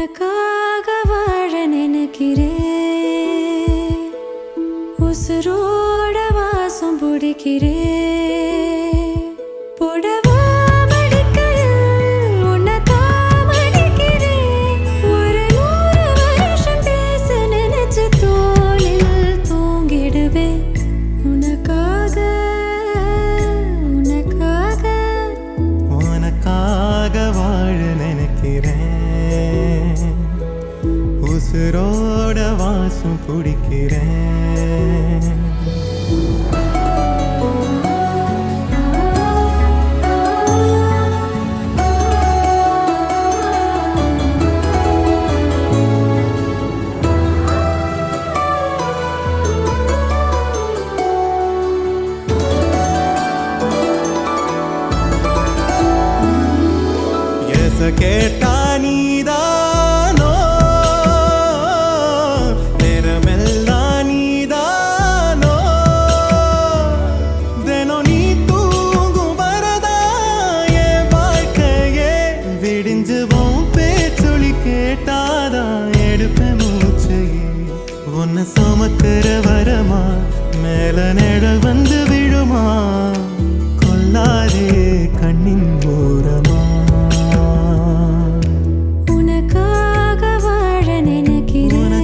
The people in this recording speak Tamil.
உனக்காக வாழ நினைக்கிறேன். உசுரோட வாசம் பிடிக்கிறேன். புடவ உனக்காக வாழ நினைக்கிறேன். உசுரோட வாசம் பிடிக்கிறேன். கேட்டா எடுப்ப மூச்சை. உன்னை சுமக்கிற வரமா? மேல நிழல் வந்து விழுமா? கொல்லாதே கண்ணின் ஓரமா? உனக்காக வாழ நினைக்கிறேன்.